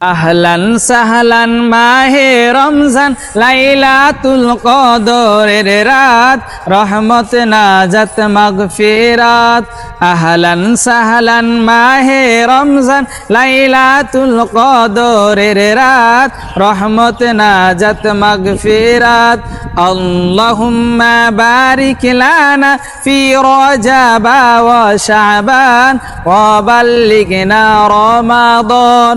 আহলান সাহলান মাহে রমজান, লাইলাতুল কদরের রাত, রহমত, নাজাত, মাগফিরাত। আহলান সাহলান মাহে রমজান, লাইলাতুল কদরের রাত, রহমত, নাজাত, মাগফিরাত। আল্লাহুম্মা বারিক লানা ফি রজাবা ওয়া শাবান, ওয়া বাল্লিগনা রমাদান।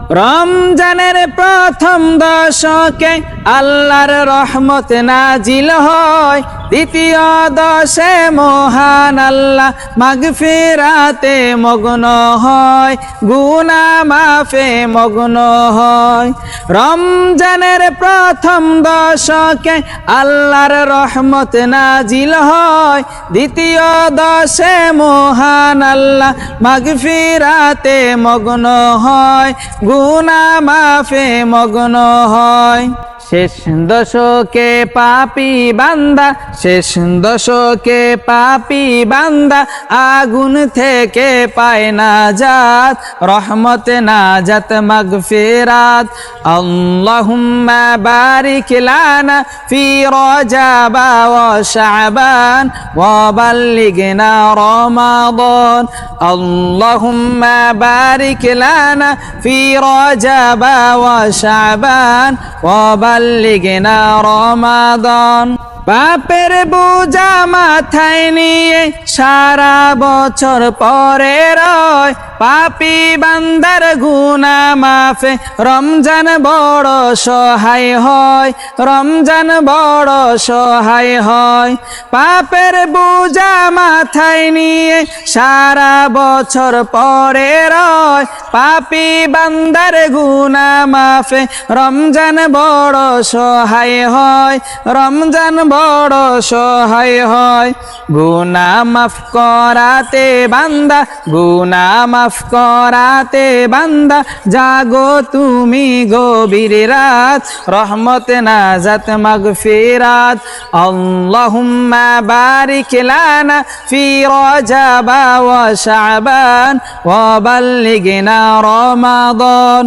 রমজানের প্রথম দশকে আল্লাহর রহমত নাজিল হয়। দ্বিতীয় দশে মহান আল্লাহ মাগফিরাতে মগ্ন হয়। গুনা মাফে মগ্ন হয়। রমজানের প্রথম দশকে আল্লাহর রহমত নাজিল হয়। দ্বিতীয় দশে মহান আল্লাহ মাগফিরাতে মগ্ন হয়। গুনা মাফে মগ্ন হয়। শেষ দশকে পাপি বান্দা, শেষ দশকে পাপি বান্দা, আগুন থেকে পায় না জাত রহমত না জাত মাগফিরাত। আল্লাহুম্মা বারিক লানা ফি রজাবা ওয়া শাবান ওয়া বাল্লিগনা রমাদান। আল্লাহুম্মা বারিক লানা ফি রজাবা وشعبان وبلغنا رمضان পাপের বোঝা মাথায় নিয়ে সারা বছর পরে রয় পাপি বান্দার গুনা মাফে। রমজান বড় সহায় হয়, রমজান বড় সহায় হয়। পাপের বোঝা মাথায় নিয়ে সারা বছর পরে রয়। পাপি বান্দার গুনা মাফে, রমজান বড় সহায় হয়, রমজান বড় সহায় হয়। গুনা মাফ করাতে বান্দা গুনা মাফ করাতে বান্দা, জাগো তুমি গভীর রাত, রহমত, নাজাত, মাগফিরাত। আল্লাহুম্মা বারিক লানা ফি রজাবা ওয়া শাবান ওয়া বাল্লিগনা রমাদান।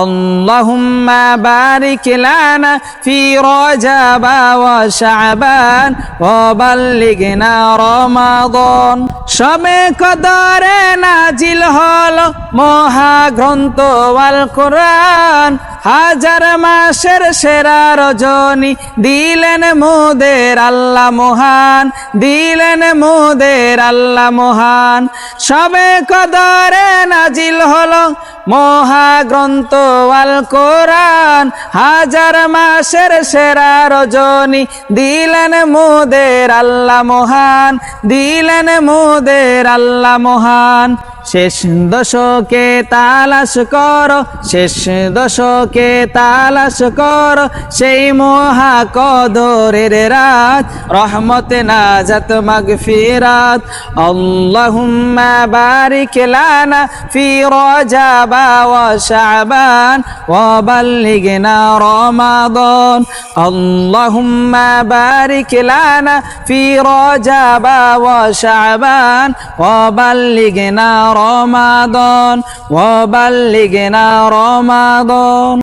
আল্লাহুম্মা বারিক লানা ফি রজাবা ওয়া শাবান ওয়া বাল্লিগনা রমাদান। সবে কদরে নাজিল হলো মহাগ্রন্থ আল কোরআন, হাজার মাসের সেরা রজনী, দিলেন মোদের আল্লাহ মহান, দিলেন মোদের আল্লাহ মহান। সবে কদরে নাজিল হলো মহাগ্রন্থ আল কোরআন, হাজার মাসের সেরা রজনী, দিলেন মোদের আল্লাহ মহান, দিলেন মোদের আল্লাহ মহান। শেষ দশকে তালাশ কর, শেষ দশকে তালাশ কর, সেই মহা কদরের রাত, রহমত নাজাত মাগফিরাত। আল্লাহুম্মা বারিক লানা ফি রজাবা ওয়া শাবান ওয়া বাল্লিগনা রমাদান। আল্লাহুম্মা বারিক লানা ফি রজাবা ওয়া শাবান ওয়া বাল্লিগনা রমাদান বাল্লিগে না রমাদান।